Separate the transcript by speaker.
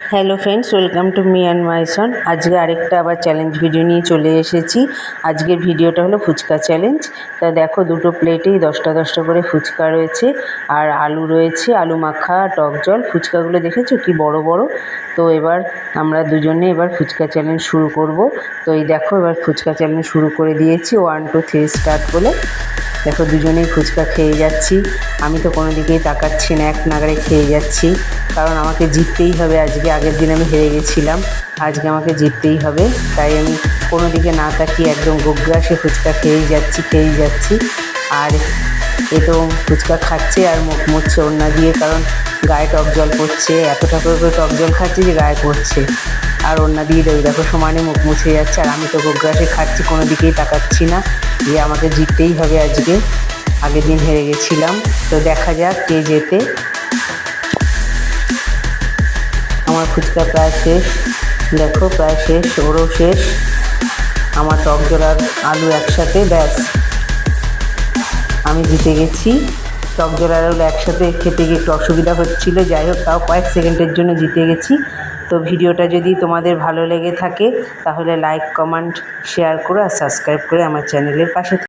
Speaker 1: Hello friends welcome to me and my son আজকে আরেকটা আবার চ্যালেঞ্জ ভিডিও নিয়ে চলে এসেছি। আজকের ভিডিওটা হলো ফুচকা চ্যালেঞ্জ তা দেখো দুটো প্লেটেই দশটা দশটা করে ফুচকা রয়েছে, আর আলু রয়েছে, আলু মাখা, টক জল। ফুচকাগুলো দেখেছ কি বড় বড়? তো এবার আমরা দুজনে এবার ফুচকা চ্যালেঞ্জ শুরু করব। তো এই দেখো এবার ফুচকা চ্যালেঞ্জ শুরু করে দিয়েছি। ওয়ান টু থ্রি স্টার্ট বলে। দেখো দুজনেই ফুচকা খেয়ে যাচ্ছি। আমি তো কোনো দিকেই তাকাচ্ছি না, এক নাগারে খেয়ে যাচ্ছি। কারণ আমাকে জিততেই হবে, আজকে আগের দিন আমি হেরে গেছিলাম। আজকে আমাকে জিততেই হবে, তাই আমি কোনো দিকে না তাকিয়ে একদম গোগ্রাসে ফুচকা খেয়েই যাচ্ছি খেয়েই যাচ্ছি। আর এ তো ফুচকা খাচ্ছে আর মুখ মুছছে ওড়না দিয়ে, কারণ গায়ে টক জল পড়ছে। এতটা করে করে টক জল খাচ্ছে যে গায়ে পড়ছে। আর ওড়না দিয়ে দেখো সমানে মুখ মুছে যাচ্ছে। আর আমি তো গোগ্রাসে খাচ্ছি, কোনো দিকেই তাকাচ্ছি না। যে আমাকে জিততেই হবে আজকে। আগের দিন হেরে গেছিলাম। তো দেখা যাক কে জেতে। আমার ফুচকা প্রায় শেষ। দেখো, প্রায় শেষ, ওরও শেষ। আমার টক জল আর আলু একসাথে, ব্যাস। আমি জিতে গেছি। টক জল আর আলু একসাথে খেতে গিয়ে একটু অসুবিধা হচ্ছিল। যাই হোক, তাও কয়েক সেকেন্ডের জন্য জিতে গেছি। তো ভিডিওটা যদি তোমাদের ভালো লেগে থাকে, তাহলে লাইক কমেন্ট শেয়ার করে আর সাবস্ক্রাইব করে আমার চ্যানেলের পাশে।